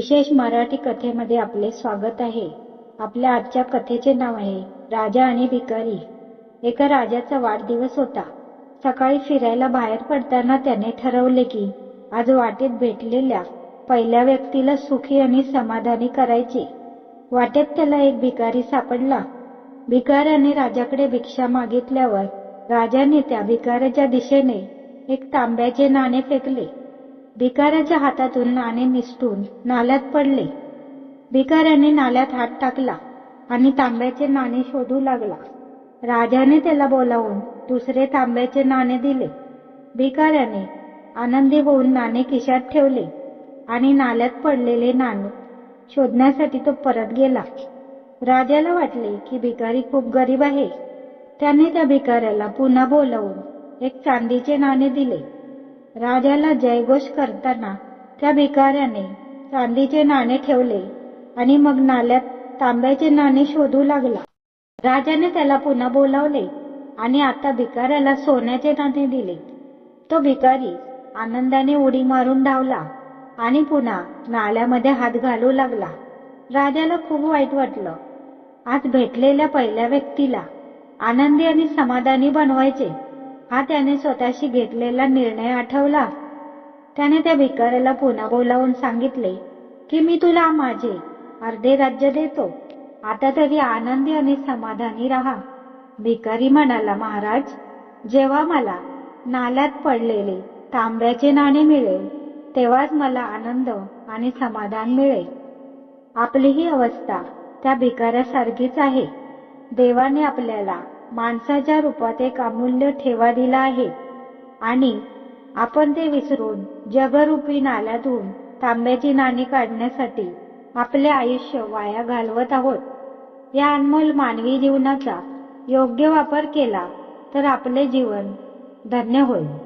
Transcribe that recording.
विशेष मराठी कथेमध्ये आपले स्वागत आहे. आपल्या आजच्या कथेचे नाव आहे राजा आणि भिकारी. एका राजाचा वाढदिवस होता. सकाळी फिरायला बाहेर पडताना त्याने ठरवले की आज वाटेत भेटलेल्या पहिल्या व्यक्तीला सुखी आणि समाधानी करायचे. वाटेत त्याला एक भिकारी सापडला. भिकाऱ्याने राजाकडे भिक्षा मागितल्यावर राजाने त्या भिकाऱ्याच्या दिशेने एक तांब्याचे नाणे फेकले. भिकाऱ्याच्या हातातून नाणे निसटून नाल्यात पडले. भिकाऱ्याने नाल्यात हात टाकला आणि तांब्याचे नाणे शोधू लागला. राजाने त्याला बोलावून दुसरे तांब्याचे नाणे दिले. भिकाऱ्याने आनंदी होऊन नाणे खिशात ठेवले आणि नाल्यात पडलेले नाणे शोधण्यासाठी तो परत गेला. राजाला वाटले की भिकारी खूप गरीब आहे. त्याने त्या भिकाऱ्याला पुन्हा बोलावून एक चांदीचे नाणे दिले. राजाला जयघोष करताना त्या भिकाऱ्याने चांदीचे नाणे ठेवले आणि मग नाल्यात तांब्याचे नाणे शोधू लागला. राजाने त्याला पुन्हा बोलावले आणि आता भिकाऱ्याला सोन्याचे नाणे दिले. तो भिकारी आनंदाने उडी मारून धावला आणि पुन्हा नाल्यामध्ये हात घालू लागला. राजाला खूप वाईट वाटलं. आज भेटलेल्या पहिल्या व्यक्तीला आनंदी आणि समाधानी बनवायचे हा त्याने स्वतःशी घेतलेला निर्णय आठवला. त्याने त्या भिकाऱ्याला पुन्हा बोलावून सांगितले की मी तुला माझे अर्धे राज्य देतो. आता तरी आनंदी आणि समाधानी राहा. भिकारी म्हणाला महाराज जेव्हा मला नाल्यात पडलेले तांब्याचे नाणे मिळेल तेव्हाच मला आनंद आणि समाधान मिळेल. आपली ही अवस्था त्या भिकाऱ्यासारखीच आहे. देवाने आपल्याला माणसाच्या रूपात एक अमूल्य ठेवा दिला आहे. आणि आपण ते विसरून जगरूपी नाल्यातून तांब्याची नाणी काढण्यासाठी आपले आयुष्य वाया घालवत आहोत. या अनमोल मानवी जीवनाचा योग्य वापर केला तर आपले जीवन धन्य होईल.